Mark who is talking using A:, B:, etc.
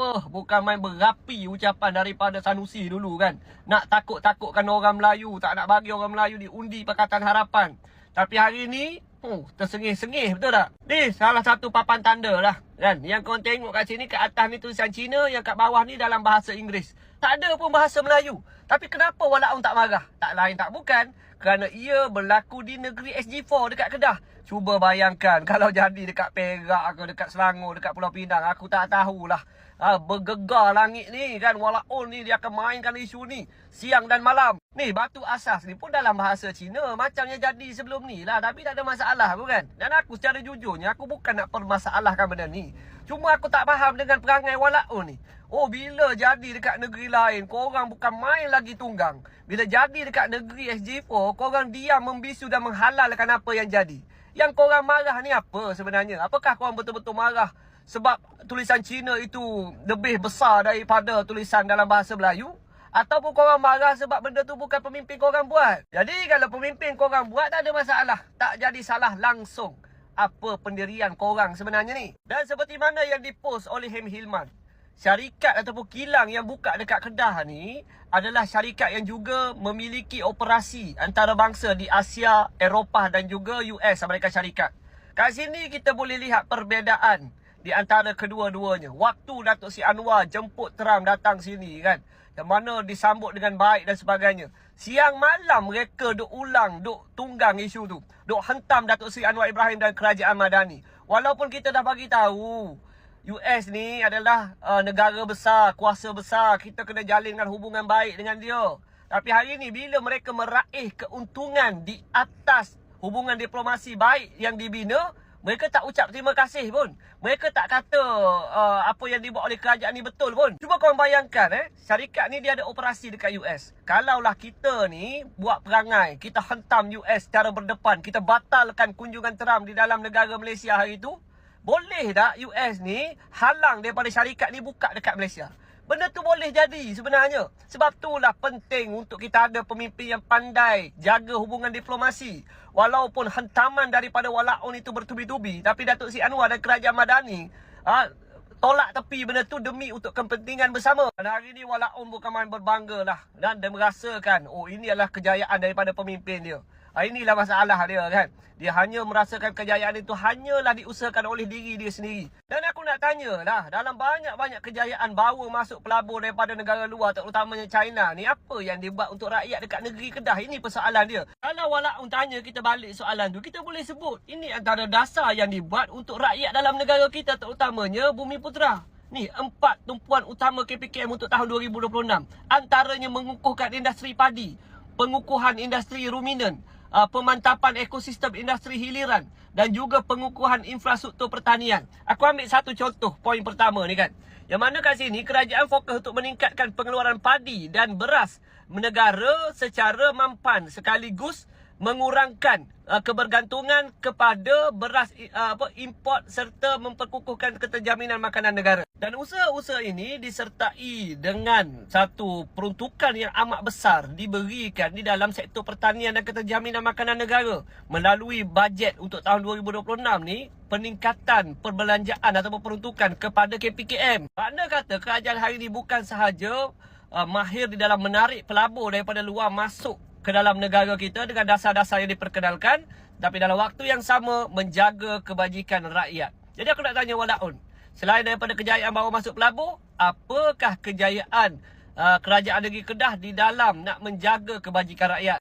A: apa? Bukan main berapi ucapan daripada Sanusi dulu kan. Nak takut-takutkan orang Melayu. Tak nak bagi orang Melayu diundi Pakatan Harapan. Tapi hari ni, oh, tersengih-sengih betul tak? Ni salah satu papan tanda lah. Kan? Yang korang tengok kat sini, kat atas ni tulisan Cina. Yang kat bawah ni dalam bahasa Inggeris. Tak ada pun bahasa Melayu. Tapi kenapa Walaun tak marah? Tak lain tak bukan. Kerana ia berlaku di negeri SG4 dekat Kedah. Cuba bayangkan kalau jadi dekat Perak ke dekat Selangor, dekat Pulau Pinang. Aku tak tahulah. Ha, bergegar langit ni kan. Walaun ni dia akan mainkan isu ni. Siang dan malam. Ni batu asas ni pun dalam bahasa Cina. Macamnya jadi sebelum ni lah. Tapi tak ada masalah bukan. Dan aku secara jujurnya aku bukan nak permasalahkan benda ni. Cuma aku tak faham dengan perangai Walaun ni. Oh bila jadi dekat negeri lain Korang bukan main lagi tunggang Bila jadi dekat negeri SG4 Korang diam membisu dan menghalalkan apa yang jadi Yang korang marah ni apa sebenarnya Apakah korang betul-betul marah Sebab tulisan Cina itu Lebih besar daripada tulisan dalam bahasa Melayu Ataupun korang marah sebab benda tu bukan pemimpin korang buat. Jadi kalau pemimpin korang buat tak ada masalah. Tak jadi salah langsung Apa pendirian korang sebenarnya ni. Dan seperti mana yang dipost oleh Hem Hilman syarikat ataupun kilang yang buka dekat Kedah ni adalah syarikat yang juga memiliki operasi antarabangsa di Asia, Eropah dan juga US Amerika Syarikat. Kat sini kita boleh lihat perbezaan di antara kedua-duanya. Waktu Datuk Si Anwar jemput Trump datang sini kan. Yang mana disambut dengan baik dan sebagainya. Siang malam mereka duk ulang, duk tunggang isu tu. Duk hentam Datuk Si Anwar Ibrahim dan Kerajaan Madani. Walaupun kita dah bagi tahu US ni adalah uh, negara besar, kuasa besar. Kita kena jalinkan hubungan baik dengan dia. Tapi hari ni bila mereka meraih keuntungan di atas hubungan diplomasi baik yang dibina, mereka tak ucap terima kasih pun. Mereka tak kata uh, apa yang dibuat oleh kerajaan ni betul pun. Cuba kau bayangkan eh, syarikat ni dia ada operasi dekat US. Kalaulah kita ni buat perangai, kita hentam US secara berdepan, kita batalkan kunjungan Trump di dalam negara Malaysia hari itu, boleh tak US ni halang daripada syarikat ni buka dekat Malaysia? Benda tu boleh jadi sebenarnya. Sebab itulah penting untuk kita ada pemimpin yang pandai jaga hubungan diplomasi. Walaupun hentaman daripada Walaun itu bertubi-tubi. Tapi Datuk Si Anwar dan Kerajaan Madani ha, tolak tepi benda tu demi untuk kepentingan bersama. Dan hari ini Walaun bukan main berbangga lah. Dan dia merasakan, oh ini adalah kejayaan daripada pemimpin dia. Ha, inilah masalah dia kan. Dia hanya merasakan kejayaan itu hanyalah diusahakan oleh diri dia sendiri. Dan aku nak tanya lah, dalam banyak-banyak kejayaan bawa masuk pelabur daripada negara luar, terutamanya China ni, apa yang dibuat untuk rakyat dekat negeri Kedah? Ini persoalan dia. Kalau walaupun tanya kita balik soalan tu, kita boleh sebut ini antara dasar yang dibuat untuk rakyat dalam negara kita, terutamanya Bumi Putra. Ni empat tumpuan utama KPKM untuk tahun 2026. Antaranya mengukuhkan industri padi, pengukuhan industri ruminan, uh, pemantapan ekosistem industri hiliran dan juga pengukuhan infrastruktur pertanian. Aku ambil satu contoh poin pertama ni kan. Yang mana kat sini kerajaan fokus untuk meningkatkan pengeluaran padi dan beras negara secara mampan sekaligus mengurangkan uh, kebergantungan kepada beras uh, apa import serta memperkukuhkan keterjaminan makanan negara. Dan usaha-usaha ini disertai dengan satu peruntukan yang amat besar diberikan di dalam sektor pertanian dan keterjaminan makanan negara melalui bajet untuk tahun 2026 ni peningkatan perbelanjaan atau peruntukan kepada KPKM. Makna kata kerajaan hari ini bukan sahaja uh, mahir di dalam menarik pelabur daripada luar masuk ke dalam negara kita dengan dasar-dasar yang diperkenalkan tapi dalam waktu yang sama menjaga kebajikan rakyat. Jadi aku nak tanya Walaun, selain daripada kejayaan bawa masuk pelabur, apakah kejayaan uh, kerajaan negeri Kedah di dalam nak menjaga kebajikan rakyat?